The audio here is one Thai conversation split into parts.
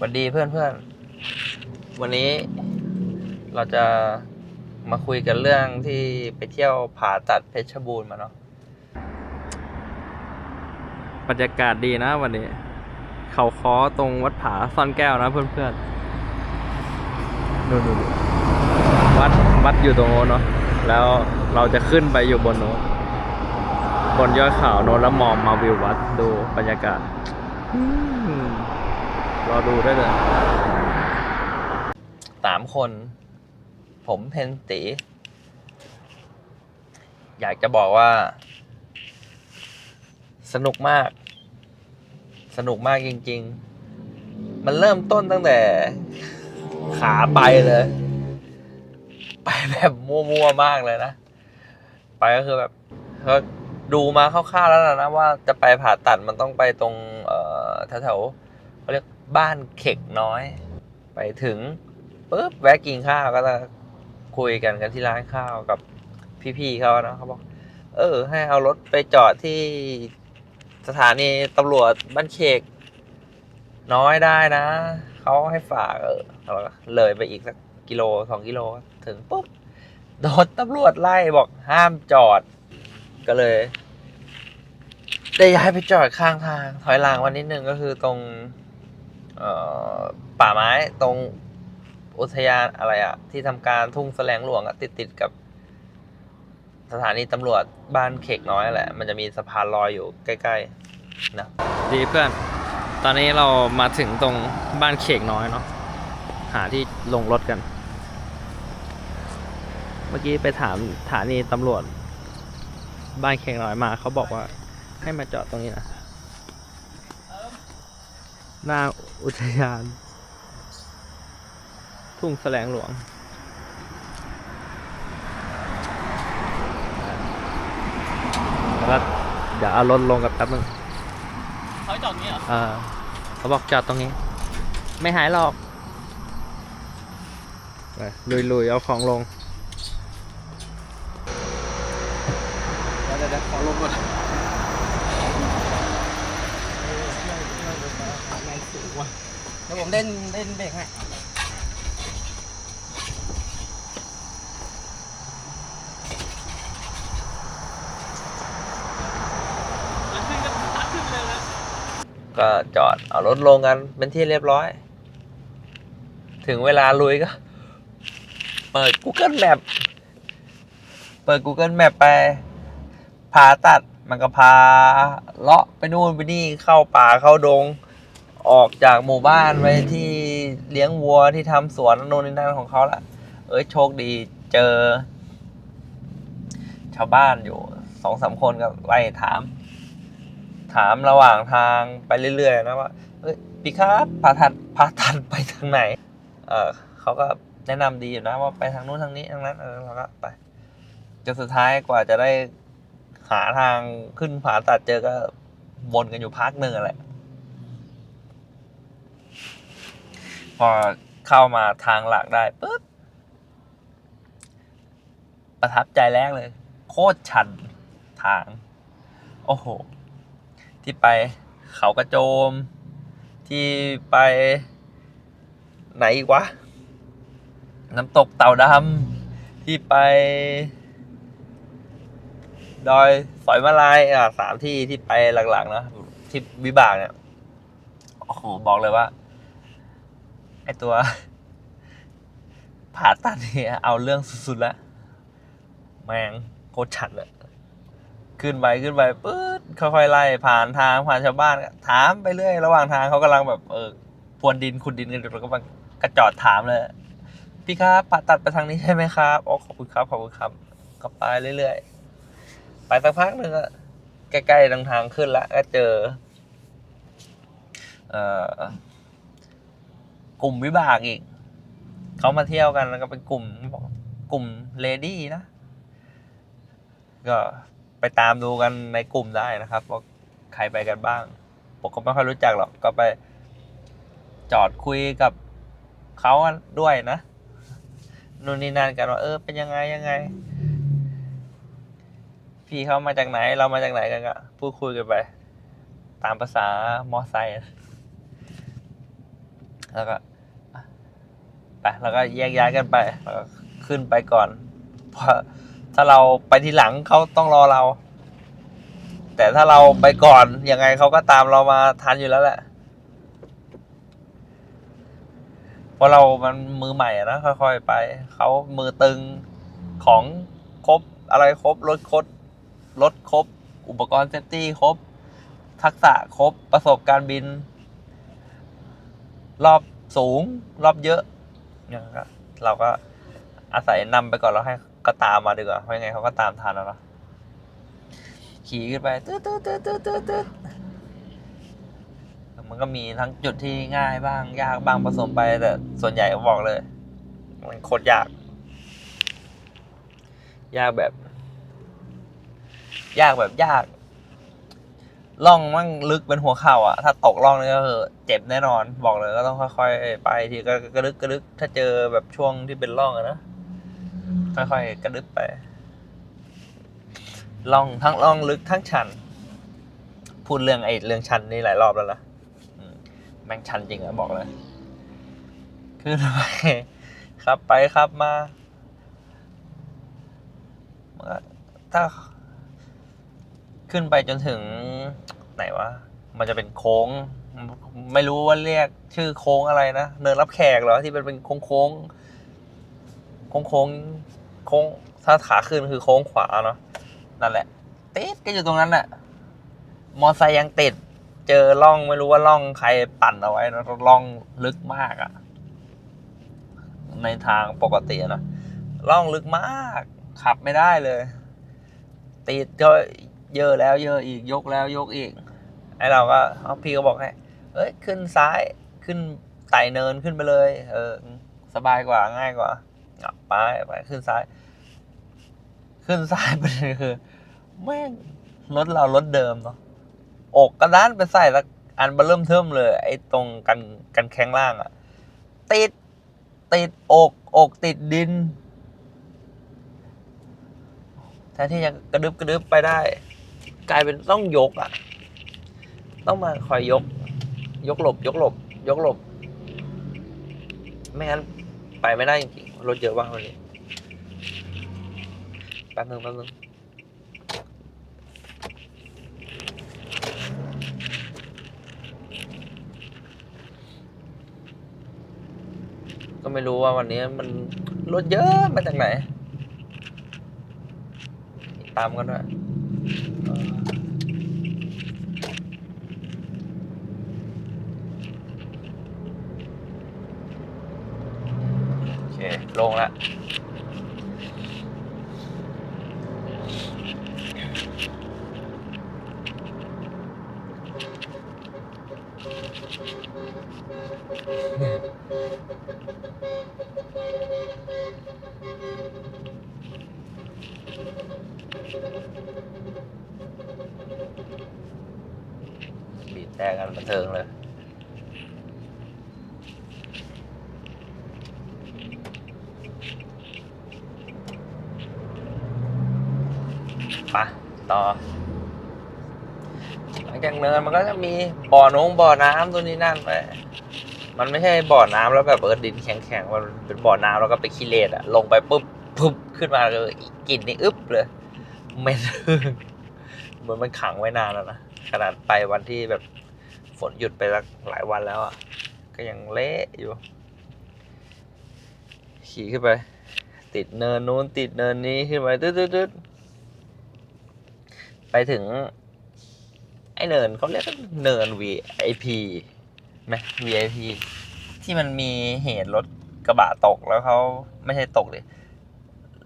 สวัสดีเพื่อนเพื่อนวันนี้เราจะมาคุยกันเรื่องที่ไปเที่ยวผาตัดเพชรบูรณ์มาเนาะบรรยากาศดีนะวันนี้ เขาคอตรงวัดผาซ่อนแก้วนะเพื่อนๆนู่นๆวัดวัดอยู่ตรงโน้นเนาะแล้วเราจะขึ้นไปอยู่บนโน้นบนยอดเขาโน้นแล้วมองมาวิววัดดูบรรยากาศ รอดูได้เลยสามคน ผมเพนตี อยากจะบอกว่า สนุกมาก สนุกมากจริง ๆ มันเริ่มต้นตั้งแต่ขาไปเลย ไปแบบมั่วๆมากเลยนะ ไปก็คือแบบก็ดูมาคร่าวๆแล้วนะว่าจะไปผ่าตัดมันต้องไปตรงแถวๆ บ้านเข็กน้อย ไปถึงปุ๊บแวะกินข้าวก็จะคุยกันกันที่ร้านข้าวกับพี่ๆเขานะเขาบอกเออ ให้เอารถไปจอดที่สถานีตำรวจบ้านเขกน้อยได้นะ เขาให้ฝากเออเราเลยไปอีกสักกิโลสองกิโล ถึงปุ๊บโดนตำรวจไล่บอกห้ามจอด ก็เลย ได้ย้ายไปจอดข้างทาง ถอยหลังวันนิดนึงก็คือตรง ป่าไม้ตรงอุทยานอะไรอะที่ทำการทุ่งแสลงหลวงอะติดติดกับ สถานีตำรวจบ้านเขกน้อยแหละ มันจะมีสะพานลอยอยู่ใกล้ๆนะดีเพื่อนตอนนี้เรามาถึงตรงบ้านเขกน้อยเนาะหาที่ลงรถกัน เมื่อกี้ไปถามสถานีตำรวจ บ้านเขกน้อยมาเขาบอกว่าให้มาจอดตรงนี้นะ หน้าอุทยาน ทุ่งแสลงหลวง แล้วก็เดี๋ยวเอารถลงกับแป๊บนึงเขาจอดนี้เหรอ เออเขาบอกจอดตรงนี้ ไม่หายหรอกไปลุยๆ เอาของลง เดี๋ยวเดี๋ยวขอลงก่อน เดี๋ยวผมเล่นเล่นเบรกให้ก็จอดเอารถลงกันเป็นที่เรียบร้อย ถึงเวลาลุยก็ เปิด Google Map เปิด Google Map ไปพาตัดมันก็พาเลาะไปนู่นไปนี่เข้าป่าเข้าดง ออกจากหมู่บ้านไปที่เลี้ยงวัวที่ทำสวนโน่นนี่นั่นของเขาละเอ้ยโชคดีเจอ ชาวบ้านอยู่สองสามคนก็ไล่ถาม ถามระหว่างทางไปเรื่อยๆนะว่าเอ้ยพี่ครับพาทัดพาทัดไปทางไหน เออเขาก็แนะนำดีอยู่นะว่าไปทางนู้นทางนี้ทางนั้นเออเราก็ไปจนสุดท้ายกว่าจะได้หาทางขึ้นผาตัดเจอก็วนกันอยู่พักหนึ่งอะแหละ พอเข้ามาทางหลักได้ปุ๊บประทับใจแรกเลย โคตรชันทาง โอ้โห ที่ไปเขากระโจม ที่ไป ไหนอีกวะ น้ำตกเต่าดำที่ไป ดอยสอยมาลายอะสามที่ที่ไปหลักๆนะที่วิบากเนี่ย โอ้โห บอกเลยว่า ไอตัว ผ่าตัดเนี่ยเอาเรื่องสุดๆแล้วแมงโคตรชัดเลยขึ้นไปขึ้นไปปื๊ดค่อยๆไล่ผ่านทางผ่านชาวบ้านถามไปเรื่อยระหว่างทางเขากำลังแบบเออพรวนดินขุดดินกันอยู่แล้วก็มากระจอดถามเลย พี่ครับผ่าตัดไปทางนี้ใช่ไหมครับอ๋อขอบคุณครับขอบคุณครับก็ไปเรื่อยๆไปสักพักหนึ่งอะใกล้ๆทางทางขึ้นแล้วก็เจอ เอ่อ กลุ่มวิบากอีกเขามาเที่ยวกันแล้วก็เป็นกลุ่มกลุ่มเลดี้นะ ก็ไปตามดูกันในกลุ่มได้นะครับว่าใครไปกันบ้างผมก็ไม่ค่อยรู้จักหรอกก็ไปจอดคุยกับเขาด้วยนะนู่นนี่นั่นกันว่าเออเป็นยังไงยังไง พี่เขามาจากไหน เรามาจากไหนกันก็พูดคุยกันไป ตามภาษามอไซค์แล้วก็ ไปแล้วก็แยกย้ายกันไปแล้วก็ขึ้นไปก่อนเพราะถ้าเราไปทีหลังเขาต้องรอเรา แต่ถ้าเราไปก่อนยังไงเขาก็ตามเรามาทันอยู่แล้วแหละเพราะเรามันมือใหม่นะค่อยๆไปเขามือตึงของครบอะไรครบรถครบรถครบ อุปกรณ์เซฟตี้ครบ ทักษะครบประสบการณ์บิน รอบสูง รอบเยอะ ย่างก็เราก็อาศัยนำไปก่อนแล้วให้ก็ตามมาดีกว่าเพราะยังไงเขาก็ตามทันแล้วเนาะขี่ขึ้นไปตืดตืดตืดตืดตืดตืดมันก็มีทั้งจุดที่ง่ายบ้าง ยากบ้างผสมไปแต่ส่วนใหญ่ก็บอกเลย มันโคตรยาก ยากแบบ ยากแบบยาก ล่องมั่งลึกเป็นหัวเข่าอะ ถ้าตกล่องนี่ก็คือเจ็บแน่นอน บอกเลยก็ต้องค่อยๆไปทีก็กระดึกกระดึกถ้าเจอแบบช่วงที่เป็นล่องอะนะค่อยๆกระดึบไปล่องทั้งล่องลึกทั้งชัน พูดเรื่องไอ้เรื่องชันนี่หลายรอบแล้วนะแม่งชันจริงอะบอกเลยขึ้นไปขับไปขับมาถ้า ขึ้นไปจนถึงไหนวะ มันจะเป็นโค้ง ไม่รู้ว่าเรียกชื่อโค้งอะไรนะ เนินรับแขกเหรอที่เป็นเป็นโค้งโค้งโค้งโค้งโค้งถ้าขาขึ้นคือโค้งขวาเนาะนั่นแหละติดก็อยู่ตรงนั้นแหละมอไซค์ยังติด เจอร่องไม่รู้ว่าร่องใครปั่นเอาไว้นะร่องลึกมากอะในทางปกตินะร่องลึกมาก ขับไม่ได้เลย ติดก็ เยอะแล้วเยอะอีกยกแล้วยกอีกไอเราก็อพี่ก็บอกให้เอ้ยขึ้นซ้ายขึ้นไต่เนินขึ้นไปเลย เออ สบายกว่าง่ายกว่าไปไปขึ้นซ้าย ขึ้นซ้ายไปเด็นคือแม่งรถเรารถเดิมเนาะอกกระด้านไปใส่ละอันเบอร์เริ่มเทิมเลย ไอ้ตรงกันกันแข้งล่างอะติดติดอกอกติดดินแทนที่จะกระดึบกระดึบไปได้ กลายเป็นต้องยกอะ่ะ ต้องมาคอยยก ยกหลบ ยกหลบ ยกหลบ ไม่งั้นไปไม่ได้จริงๆรถเยอะว่างวันนี้แป๊บนึงแป๊บนึงก็ไม่รู้ว่าวันนี้มันรถเยอะมาจากไหน ตามกันด้วย โอเคลงละ บีบแต่กันบันเทิงเลยไปต่อ หลังจากเนินมันก็จะมีบ่อน้งบ่อน้ำตัวนี้นั่นไปมันไม่ใช่บ่อน้ำแล้วแบบเออดินแข็งๆ มันเป็นบ่อน้ำแล้วก็ไปขี้เลนอะลงไปปุ๊บปุ๊บขึ้นมาเลยกลิ่นนี่อึ๊บเลย เหม็นเหมือนมันขังไว้นานแล้วนะ ขนาดไปวันที่แบบฝนหยุดไปสักหลายวันแล้วอะก็ยังเละอยู่ ขี่ขึ้นไป ติดเนินนู้นติดเนินนี้ขึ้นไปตึ๊ดตึ๊ดตึ๊ดไปถึง ไอเนินเขาเรียกเนิน VIP ไหม VIP ที่มันมีเหตุรถกระบะตกแล้วเขาไม่ใช่ตกดิ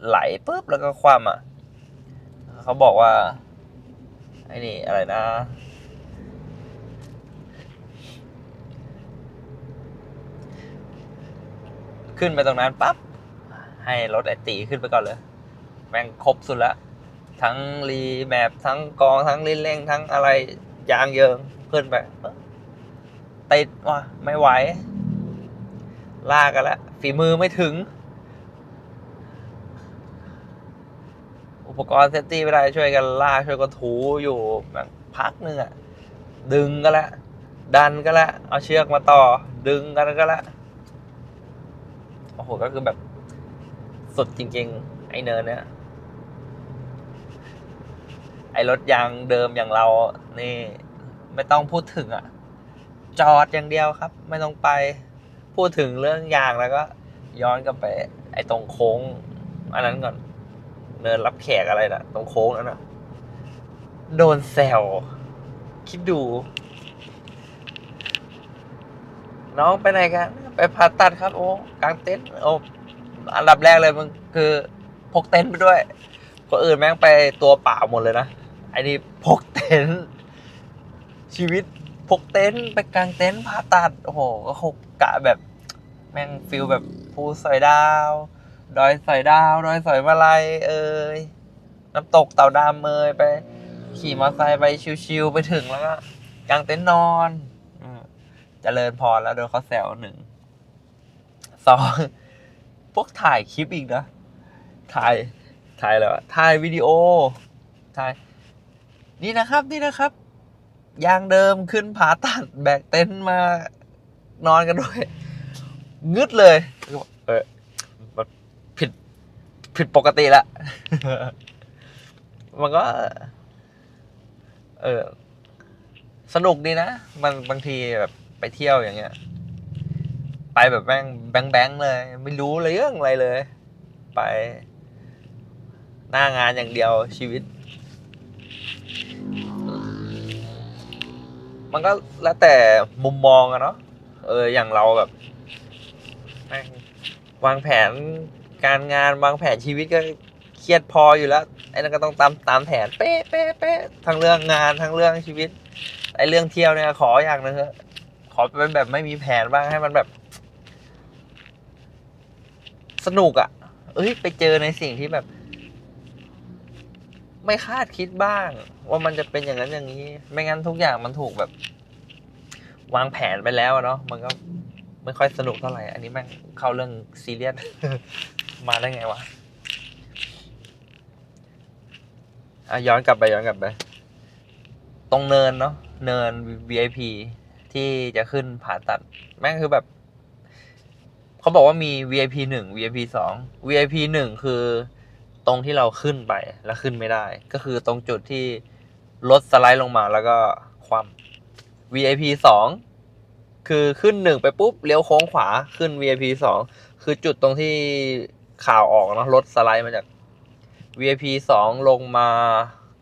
ไหลปุ๊บแล้วก็คว่ำอะ เขาบอกว่าไอ้นี่อะไรนะ ขึ้นไปตรงนั้นปั๊บ ให้รถไอตีขึ้นไปก่อนเลย แม่งครบสุดล้วทั้งรีแมปทั้งกองทั้งลิ้นเร่งทั้งอะไรยางเยิงขึ้นไปติดว่ะไม่ไหว ลากกันแล้วฝีมือไม่ถึง อุปกรณ์เซฟตี้ไม่ได้ช่วยกันลากช่วยกันถูอยู่แบบพักหนึ่งอะดึงก็แล้วดันก็แล้วเอาเชือกมาต่อ ดึงกันก็ละโอ้โหก็คือแบบสุดจริง ๆ ไอเนินเนี่ยไอรถยางเดิมอย่างเรานี่ไม่ต้องพูดถึงอะจอดอย่างเดียวครับ ไม่ต้องไปพูดถึงเรื่องยางแล้วก็ ย้อนกลับไป ไอตรงโค้ง อันนั้นก่อน เนินรับแขกอะไรนะตรงโค้งนั้นนะโดนแซวคิดดู น้องไปไหนกัน ไปผ่าตัดครับ โอ้กางเต็นท์โอ้อันดับแรกเลยมันคือพกเต็นท์ไปด้วยคนอื่นแม่งไปตัวเปล่าหมดเลยนะไอ้นี่พกเต็นท์ชีวิตพกเต็นท์ไปกลางเต็นท์ผ่าตัด โอ้โห ก็คงกะแบบ แม่งฟิลแบบภูสอยดาว ดอยสอยดาว ดอยสอยมาลัยเอ่ยน้ำตกเต่าดำเอ่ยไป ขี่มอเตอร์ไซค์ไปชิวๆไปถึงแล้วก็กางเต็นท์นอนอืมเจริญพรแล้วโดนเขาแซวหนึ่งสองพวกถ่ายคลิปอีกนะถ่ายถ่ายแล้วะถ่ายวิดีโอถ่าย นี่นะครับนี่นะครับ ยางเดิมขึ้นผาตัดแบกเต็นท์มานอนกันด้วย งึดเลยเผิดปกติละ มันก็ เออ สนุกดีนะ มันบางทีแบบไปเที่ยวอย่างเงี้ย ไปแบบแม่งแบงแบงๆเลย ไม่รู้เรื่องอะไรเลย ไป หน้างานอย่างเดียวชีวิต มันก็แล้วแต่มุมมองอะเนาะ เออ อย่างเราแบบวางแผน การงานวางแผนชีวิตก็เครียดพออยู่แล้วไอ้นั่นก็ต้องตามตามแผนเป๊ะเป๊ะเป๊ะทั้งเรื่องงานทั้งเรื่องชีวิตไอ้เรื่องเที่ยวเนี่ยขออย่างหนึงเถอะขอเป็นแบบไม่มีแผนบ้างให้มันแบบ สนุกอะ่ะ เอ้ยไปเจอในสิ่งที่แบบ ไม่คาดคิดบ้าง ว่ามันจะเป็นอย่างนั้นอย่างนี้ ไม่งั้นทุกอย่างมันถูกแบบ วางแผนไปแล้วเนาะมันก็ไม่ค่อยสนุกเท่าไหร่ อันนี้แม่งเข้าเรื่องซีเรียส มาได้ไงวะอะย้อนกลับไปย้อนกลับไป ตรงเนินเนาะเนิน VIP ที่จะขึ้นผ่าตัด แม่งคือแบบ เขาบอกว่ามี VIP หนึ่ง VIP สอง VIP หนึ่งคือตรงที่เราขึ้นไปแล้วขึ้นไม่ได้ ก็คือตรงจุดที่รถสไลด์ลงมาแล้วก็ความ VIP สองคือขึ้นหนึ่งไปปุ๊บเลี้ยวโค้งขวาขึ้น VIP สองคือจุดตรงที่ ข่าวออกเนาะรถสไลด์มาจาก VIP สองลงมา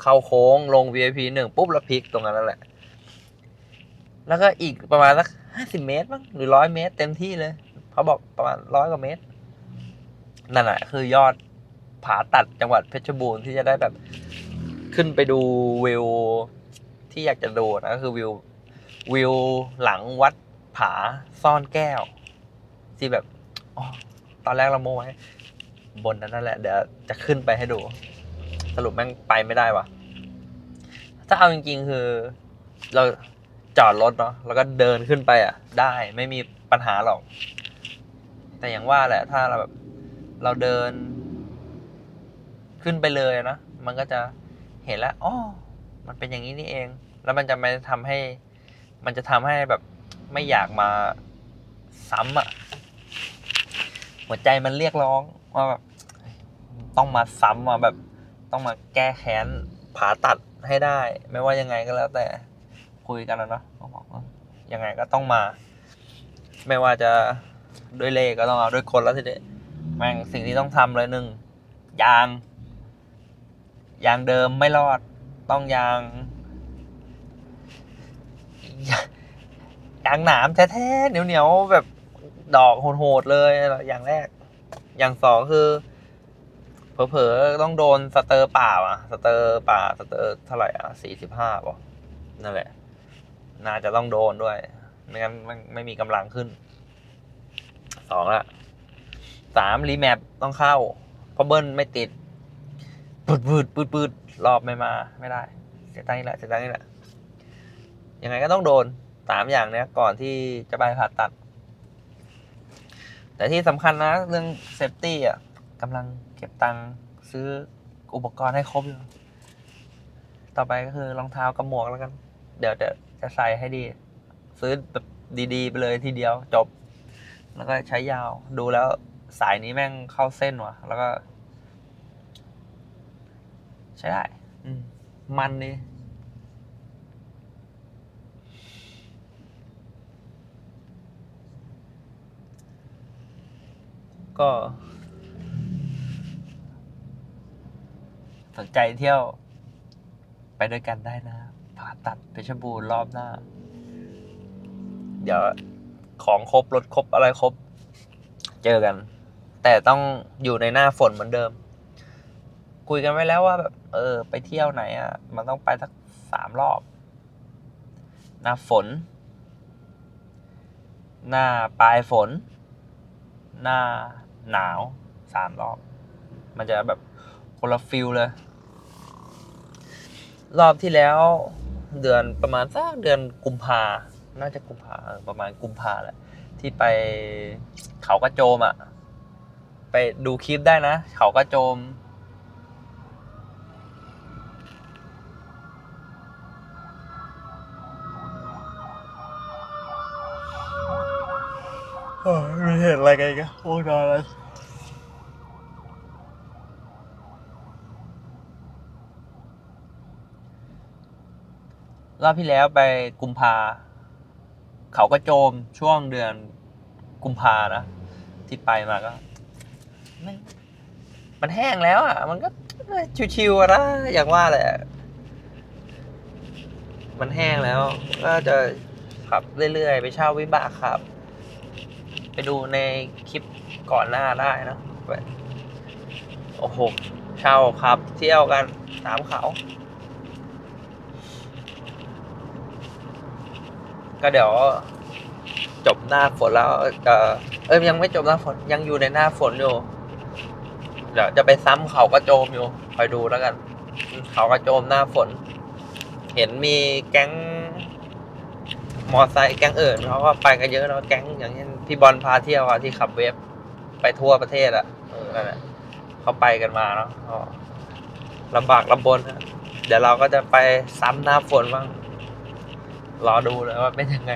เข้าโค้งลง VIP หนึ่งปุ๊บแล้วพลิกตรงนั้นนั่นแหละ แล้วก็อีกประมาณสักห้าสิบเมตรมั้งหรือร้อยเมตร เต็มที่เลยเขาบอกประมาณร้อยกว่าเมตรนั่นแหละคือยอดผาตัดจังหวัดเพชรบูรณ์ที่จะได้แบบขึ้นไปดูวิวที่อยากจะดูนะก็คือวิววิวหลังวัดผาซ่อนแก้ว ที่แบบอ๋อตอนแรกเราโมไว้ บนนั้นนั่นแหละ เดี๋ยวจะขึ้นไปให้ดู สรุปแม่งไปไม่ได้วะถ้าเอาจริงๆ คือ เราจอดรถเนาะแล้วก็เดินขึ้นไปอะ ได้ไม่มีปัญหาหรอก แต่อย่างว่าแหละ ถ้าเราแบบ เราเดิน ขึ้นไปเลยนะมันก็จะเห็นแล้วอ๋อมันเป็นอย่างนี้นี่เอง แล้วมันจะไม่ทำให้ มันจะทำให้แบบไม่อยากมาซ้ำอะ หัวใจมันเรียกร้องว่าแบบต้องมาซ้ำมาแบบ ต้องมาแก้แค้นผ่าตัดให้ได้ ไม่ว่ายังไงก็แล้วแต่คุยกันแล้วเนาะเขาบอกว่ายังไงก็ต้องมา ไม่ว่าจะด้วยเลขก็ต้องเอาด้วยคนแล้วทีเดียแม่งสิ่งที่ต้องทำเลยหนึ่งยาง ยางเดิมไม่รอด ต้องยางยางหนามแท้ๆเหนียวๆแบบ ดอกโหดๆเลยอย่างแรก อย่างสองคือ เผลอๆต้องโดนสเตอร์ป่าอะ สเตอร์ป่าสเตอร์เท่าไหร่อะสี่สิบห้าป่ะนั่นแหละ น่าจะต้องโดนด้วย ไม่งั้นไม่ไม่มีกำลังขึ้น สองละสามรีแมปต้องเข้าเพราะเบิ้ลไม่ติดปืดปืดปืดปืดรอบไม่มา ไม่ได้เสียตังค์นี่แหละเสียตังค์นี่แหละยังไงก็ต้องโดนสามอย่างเนี้ยก่อนที่จะไปผ่าตัด แต่ที่สำคัญนะเรื่องเซฟตี้อะกำลังเก็บตังค์ซื้ออุปกรณ์ให้ครบอยู่ ต่อไปก็คือรองเท้ากับหมวกแล้วกัน เดี๋ยวเดี๋ยวจะใส่ให้ดี ซื้อแบบดีๆ ไปเลยทีเดียวจบ แล้วก็ใช้ยาวดูแล้วสายนี้แม่งเข้าเส้นว่ะ แล้วก็ ใช้ได้ อืม มันดี ก็สนใจเที่ยว ไปด้วยกันได้นะผ่าตัดเพชรบูรณ์รอบหน้า เดี๋ยวของครบรถครบอะไรครบ เจอกัน แต่ต้องอยู่ในหน้าฝนเหมือนเดิม คุยกันไว้แล้วว่าแบบ เออ ไปเที่ยวไหนอะ มันต้องไปสักสามรอบ หน้าฝน หน้าปลายฝน หน้า หนาวสามรอบ มันจะแบบคนละฟิลเลย รอบที่แล้วเดือนประมาณสักเดือนกุมภา น่าจะกุมภาประมาณกุมภาแหละ ที่ไปเขากระโจมอะ ไปดูคลิปได้นะ เขากระโจมม่เห็นอะไรกันกันโอ้ยนอนแล้ว รอบที่แล้วไปกุมภาเขาก็โจมช่วงเดือนกุมภานะที่ไปมาก็ไม่มันแห้งแล้วอะ มันก็ชิวๆนะอย่างว่าแหละ มันแห้งแล้ว ก็จะขับเรื่อยๆ ไปเช่าวิบากขับ ไปดูในคลิปก่อนหน้าได้นะโอ้โห เช่าขับ เที่ยวกันตามเขา ก็เดี๋ยวจบหน้าฝนแล้วจะเอ้ยยังไม่จบหน้าฝนยังอยู่ในหน้าฝนอยู่ เดี๋ยวจะไปซ้ำเขากระโจมอยู่คอยดูแล้วกัน เขากระโจมหน้าฝน เห็นมีแก๊งมอไซค์แก๊งอื่นเขาก็ไปกันเยอะเนอะแก๊งอย่างเช่นพี่บอลพาเที่ยวอะที่ขับเวฟไปทั่วประเทศอะเออนั่นแหละเขาไปกันมาเนาะลำบากลำบนนะเดี๋ยวเราก็จะไปซ้ำหน้าฝนบ้าง รอดูเลยว่าเป็นยังไง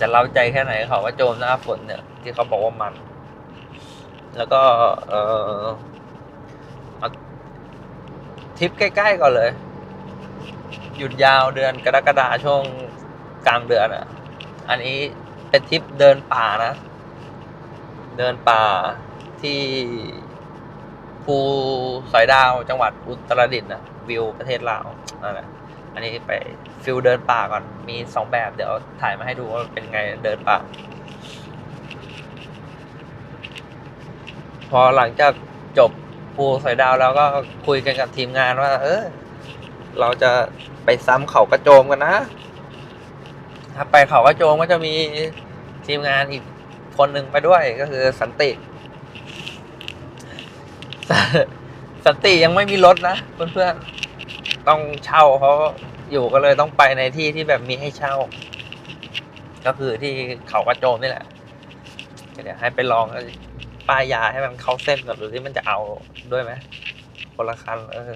จะเล่าใจแค่ไหนเขาว่าโจมหน้าฝนเนี่ย ที่เขาบอกว่ามัน แล้วก็เออเอาทริปใกล้ๆก่อนเลย หยุดยาวเดือนกรกฎาช่วงกลางเดือนอะ อันนี้เป็นทริปเดินป่านะ เดินป่าที่ภูสอยดาวจังหวัดอุตรดิตถ์นะวิวประเทศลาวนั่นแหละ อันนี้ไปฟิลเดินป่าก่อน มีสองแบบเดี๋ยวถ่ายมาให้ดูว่าเป็นไงเดินป่า พอหลังจากจบภูสอยดาวแล้วก็คุยกันกับทีมงานว่า เออ เราจะไปซ้ำเขากระโจมกันนะ ถ้าไปเขากระโจมก็จะมีทีมงานอีกคนหนึ่งไปด้วยก็คือสันติ สันติยังไม่มีรถนะเพื่อนๆ ต้องเช่าเพราะอยู่ก็เลยต้องไปในที่ที่แบบมีให้เช่า ก็คือที่เขากระโจมนี่แหละเดี๋ยวให้ไปลองป้ายยาให้มันเข้าเส้นก่อนหรือที่มันจะเอาด้วยไหมคนละคันเออ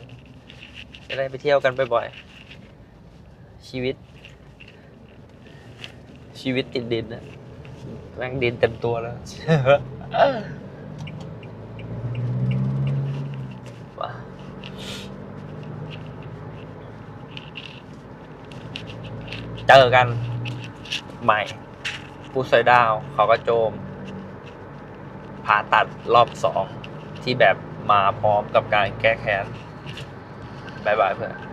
จะได้ไปเที่ยวกันบ่อยๆชีวิต ชีวิตติดดินนะแม่งดินเต็มตัวแล้ว เจอกันใหม่ผู้ซอยดาวเขาก็โจมผ่าตัดรอบสองที่แบบมาพร้อมกับการแก้แค้นบายบายเพื่อน